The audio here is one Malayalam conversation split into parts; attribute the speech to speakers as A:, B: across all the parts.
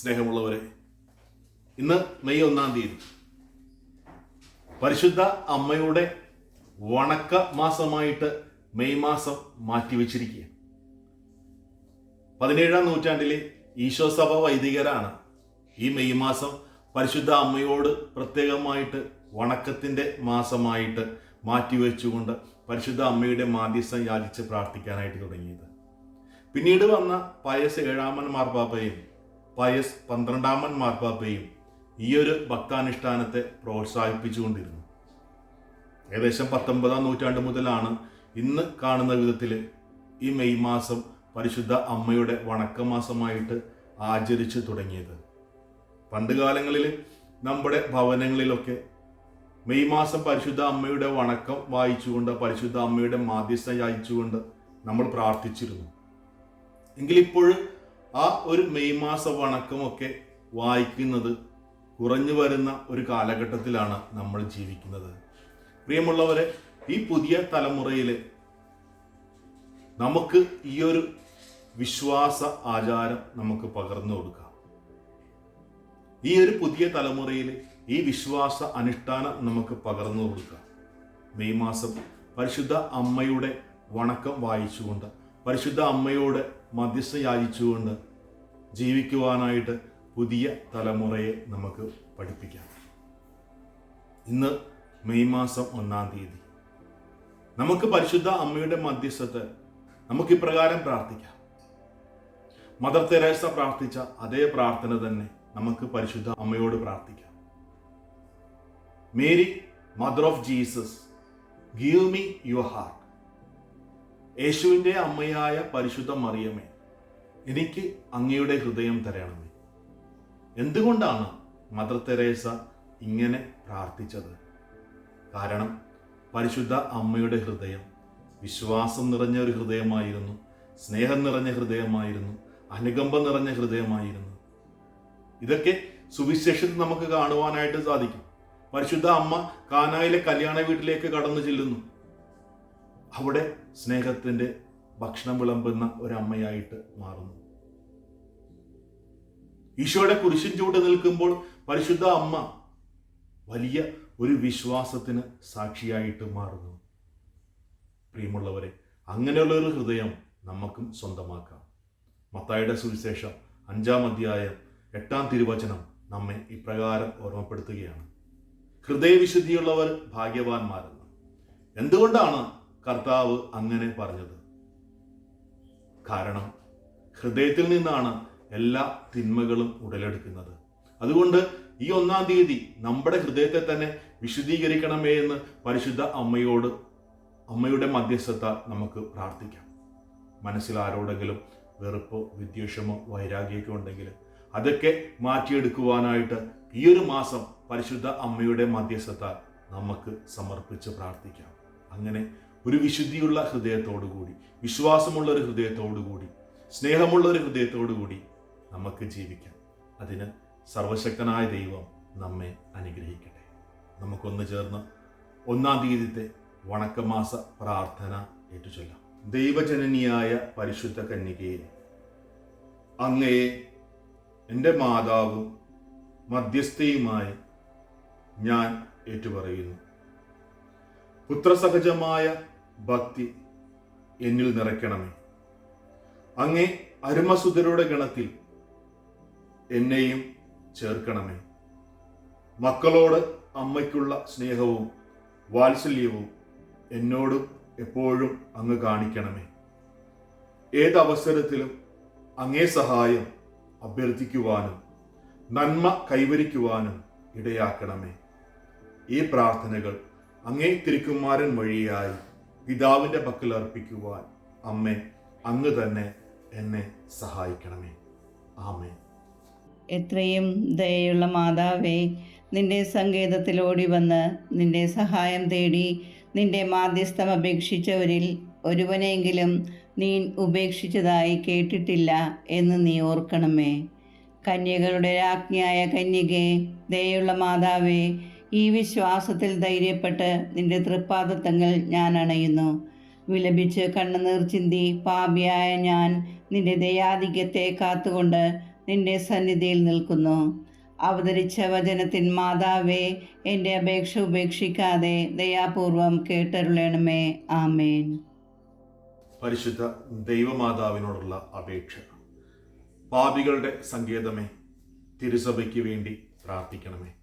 A: സ്നേഹമുള്ളവരെ ഇന്ന് മെയ് ഒന്നാം തീയതി പരിശുദ്ധ അമ്മയുടെ വണക്ക മാസമായിട്ട് മെയ് മാസം മാറ്റിവെച്ചിരിക്കുക പതിനേഴാം നൂറ്റാണ്ടിലെ ഈശോ സഭ വൈദികരാണ് ഈ മെയ് മാസം പരിശുദ്ധ അമ്മയോട് പ്രത്യേകമായിട്ട് വണക്കത്തിന്റെ മാസമായിട്ട് മാറ്റിവെച്ചുകൊണ്ട് പരിശുദ്ധ അമ്മയുടെ മാധ്യസ്ഥം യാചിച്ച് പ്രാർത്ഥിക്കാനായിട്ട് തുടങ്ങിയത്. പിന്നീട് വന്ന പയസ് ഏഴാമൻ മാർപ്പാപ്പയും പയസ് പന്ത്രണ്ടാമൻ മാർപ്പാപ്പയും ഈ ഒരു ഭക്താനുഷ്ഠാനത്തെ പ്രോത്സാഹിപ്പിച്ചുകൊണ്ടിരുന്നു. ഏകദേശം പത്തൊമ്പതാം നൂറ്റാണ്ട് മുതലാണ് ഇന്ന് കാണുന്ന വിധത്തിൽ ഈ മെയ് മാസം പരിശുദ്ധ അമ്മയുടെ വണക്കമാസമായിട്ട് ആചരിച്ചു തുടങ്ങിയത്. പണ്ട് കാലങ്ങളിൽ നമ്മുടെ ഭവനങ്ങളിലൊക്കെ മെയ് മാസം പരിശുദ്ധ അമ്മയുടെ വണക്കം വായിച്ചുകൊണ്ട് പരിശുദ്ധ അമ്മയുടെ മാധ്യസ്ഥ യാചിച്ചുകൊണ്ട് നമ്മൾ പ്രാർത്ഥിച്ചിരുന്നു. എങ്കിലിപ്പോൾ ആ ഒരു മെയ് മാസ വണക്കമൊക്കെ വായിക്കുന്നത് കുറഞ്ഞു വരുന്ന ഒരു കാലഘട്ടത്തിലാണ് നമ്മൾ ജീവിക്കുന്നത്. പ്രിയമുള്ളവരെ ഈ പുതിയ തലമുറയിൽ നമുക്ക് ഈ ഒരു വിശ്വാസ ആചാരം നമുക്ക് പകർന്നു കൊടുക്കാം. ഈ ഒരു പുതിയ തലമുറയിൽ ഈ വിശ്വാസ അനുഷ്ഠാനം നമുക്ക് പകർന്നു കൊടുക്കാം. മെയ് മാസം പരിശുദ്ധ അമ്മയുടെ വണക്കം വായിച്ചുകൊണ്ട് പരിശുദ്ധ അമ്മയോട് മധ്യസ്ഥ യാചിച്ചുകൊണ്ട് ജീവിക്കുവാനായിട്ട് പുതിയ തലമുറയെ നമുക്ക് പഠിപ്പിക്കാം. ഇന്ന് മെയ് മാസം ഒന്നാം തീയതി. നമുക്ക് പരിശുദ്ധ അമ്മയുടെ മധ്യസ്ഥത്ത് നമുക്ക് ഇപ്രകാരം പ്രാർത്ഥിക്കാം. മദർ തെരേസ പ്രാർത്ഥിച്ച അതേ പ്രാർത്ഥന തന്നെ നമുക്ക് പരിശുദ്ധ അമ്മയോട് പ്രാർത്ഥിക്കാം. Mary mother of Jesus give me your heart. യേശുവിന്റെ അമ്മയായ പരിശുദ്ധ മറിയമേ എനിക്ക് അങ്ങയുടെ ഹൃദയം തരണമേ. എന്തുകൊണ്ടാണ് മദർ തെരേസ ഇങ്ങനെ പ്രാർത്ഥിച്ചത്? കാരണം പരിശുദ്ധ അമ്മയുടെ ഹൃദയം വിശ്വാസം നിറഞ്ഞ ഒരു ഹൃദയമായിരുന്നു സ്നേഹം നിറഞ്ഞ ഹൃദയമായിരുന്നു അനുകമ്പ നിറഞ്ഞ ഹൃദയമായിരുന്നു. ഇതൊക്കെ സുവിശേഷത്തിൽ നമുക്ക് കാണുവാനായിട്ട് സാധിക്കും. പരിശുദ്ധ അമ്മ കാനായിലെ കല്യാണ വീട്ടിലേക്ക് കടന്നു ചെല്ലുന്നു. അവിടെ സ്നേഹത്തിന്റെ ഭക്ഷണം വിളമ്പുന്ന ഒരമ്മയായിട്ട് മാറുന്നു. ഈശോയുടെ കുരിശിൻ ചൂട് നിൽക്കുമ്പോൾ പരിശുദ്ധ അമ്മ വലിയ ഒരു വിശ്വാസത്തിന് സാക്ഷിയായിട്ട് മാറുന്നു. പ്രിയമുള്ളവരെ അങ്ങനെയുള്ള ഒരു ഹൃദയം നമുക്കും സ്വന്തമാക്കാം. മത്തായുടെ സുവിശേഷം അഞ്ചാം അധ്യായം എട്ടാം തിരുവചനം നമ്മെ ഇപ്രകാരം ഓർമ്മപ്പെടുത്തുകയാണ്. ഹൃദയവിശുദ്ധിയുള്ളവർ ഭാഗ്യവാന്മാരെന്ന്. എന്തുകൊണ്ടാണ് കർത്താവ് അങ്ങനെ പറഞ്ഞത്. കാരണം ഹൃദയത്തിൽ നിന്നാണ് എല്ലാ തിന്മകളും ഉടലെടുക്കുന്നത്. അതുകൊണ്ട് ഈ ഒന്നാം തീയതി നമ്മുടെ ഹൃദയത്തെ തന്നെ വിശുദ്ധീകരിക്കണമേ എന്ന് പരിശുദ്ധ അമ്മയോട് അമ്മയുടെ മധ്യസ്ഥത നമുക്ക് പ്രാർത്ഥിക്കാം. മനസ്സിൽ ആരോടെങ്കിലും വെറുപ്പോ വിദ്വേഷമോ വൈരാഗ്യമൊക്കെ ഉണ്ടെങ്കിൽ അതൊക്കെ മാറ്റിയെടുക്കുവാനായിട്ട് ഈ ഒരു മാസം പരിശുദ്ധ അമ്മയുടെ മധ്യസ്ഥത നമുക്ക് സമർപ്പിച്ച് പ്രാർത്ഥിക്കാം. അങ്ങനെ ഒരു വിശുദ്ധിയുള്ള ഹൃദയത്തോടു കൂടി വിശ്വാസമുള്ള ഒരു ഹൃദയത്തോടു കൂടി സ്നേഹമുള്ള ഒരു ഹൃദയത്തോടു കൂടി നമുക്ക് ജീവിക്കാം. അതിന് സർവശക്തനായ ദൈവം നമ്മെ അനുഗ്രഹിക്കട്ടെ. നമുക്കൊന്ന് ചേർന്ന് ഒന്നാം തീയതിത്തെ വണക്കമാസ പ്രാർത്ഥന ഏറ്റുചൊല്ലാം. ദൈവജനനിയായ പരിശുദ്ധ കന്യകയെ അങ്ങയെ എന്റെ മാതാവും മധ്യസ്ഥയുമായി ഞാൻ ഏറ്റുപറയുന്നു. പുത്രസഹജമായ ഭക്തി എന്നിൽ നിറയ്ക്കണമേ. അങ്ങേ അരുമസുതരുടെ ഗണത്തിൽ എന്നെയും ചേർക്കണമേ. മക്കളോട് അമ്മയ്ക്കുള്ള സ്നേഹവും വാത്സല്യവും എന്നോടും എപ്പോഴും അങ്ങ് കാണിക്കണമേ. ഏതവസരത്തിലും അങ്ങേ സഹായം അഭ്യർത്ഥിക്കുവാനും നന്മ കൈവരിക്കുവാനും ഇടയാക്കണമേ. ഈ പ്രാർത്ഥനകൾ അങ്ങേ തിരുക്കുമാരൻ വഴിയായി പിതാവിന്റെ പക്കൽ അർപ്പിക്കുവാൻ അമ്മേ അങ്ങ് തന്നെ എന്നെ സഹായിക്കണമേ. ആമേ
B: എത്രയും ദയയുള്ള മാതാവേ നിന്റെ സങ്കേതത്തിൽ ഓടി വന്ന് നിന്റെ സഹായം തേടി നിന്റെ മാധ്യസ്ഥം അപേക്ഷിച്ചവരിൽ ഒരുവനെങ്കിലും നീ ഉപേക്ഷിച്ചതായി കേട്ടിട്ടില്ല എന്ന് നീ ഓർക്കണമേ. കന്യകളുടെ രാജ്ഞിയായ കന്യകെ ദയുള്ള മാതാവേ ഈ വിശ്വാസത്തിൽ ധൈര്യപ്പെട്ട് നിന്റെ തൃപ്പാദത്തങ്ങൾ ഞാൻ അണയുന്നു. വിലപിച്ച് കണ്ണുനീർ ചിന്തി പാപിയായ ഞാൻ നിന്റെ ദയാധിക്യത്തെ കാത്തുകൊണ്ട് നിന്റെ സന്നിധിയിൽ നിൽക്കുന്നു. അവതരിച്ച വചനത്തിൻ മാതാവേ എന്റെ അപേക്ഷ ഉപേക്ഷിക്കാതെ ദയാപൂർവം കേട്ടരുളേണമേ. ആമേൻ.
A: പരിശുദ്ധ ദൈവമാതാവിനോടുള്ള അപേക്ഷ. പാപികളുടെ സങ്കേതമേ തിരുസഭയ്ക്ക് വേണ്ടി പ്രാർത്ഥിക്കണമേ.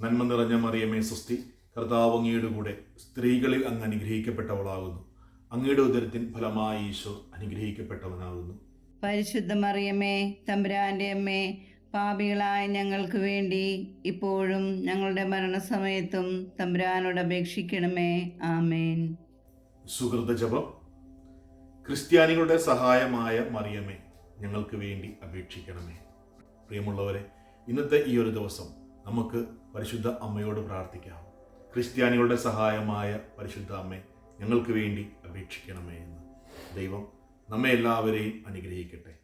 A: നന്മ നിറഞ്ഞ മറിയമേ സുസ്തി കർത്താവ് അങ്ങയുടെ കൂടെ സ്ത്രീകളിൽ അങ്ങ് അനുഗ്രഹിക്കപ്പെട്ടവളാകുന്നു. അങ്ങയുടെ ഉദരത്തിൻ ഫലമായി ഈശോ അനുഗ്രഹിക്കപ്പെട്ടവനാകുന്നു.
B: പരിശുദ്ധ മറിയമ്മേ തമ്പുരാന്റെ അമ്മേ പാപികളായ ഞങ്ങൾക്ക് വേണ്ടി ഇപ്പോഴും ഞങ്ങളുടെ മരണസമയത്തും തമ്പുരാനോട് അപേക്ഷിക്കണമേ. ആമേൻ.
A: സുഹൃത ജപം. ക്രിസ്ത്യാനികളുടെ സഹായമായ മറിയമേ ഞങ്ങൾക്ക് വേണ്ടി അപേക്ഷിക്കണമേ. പ്രിയമുള്ളവരെ ഇന്നത്തെ ഈ ഒരു ദിവസം നമുക്ക് പരിശുദ്ധ അമ്മയോട് പ്രാർത്ഥിക്കാം. ക്രിസ്ത്യാനികളുടെ സഹായമായ പരിശുദ്ധ അമ്മേ ഞങ്ങൾക്ക് വേണ്ടി അപേക്ഷിക്കണമേ എന്ന്. ദൈവം നമ്മെ എല്ലാവരെയും അനുഗ്രഹിക്കട്ടെ.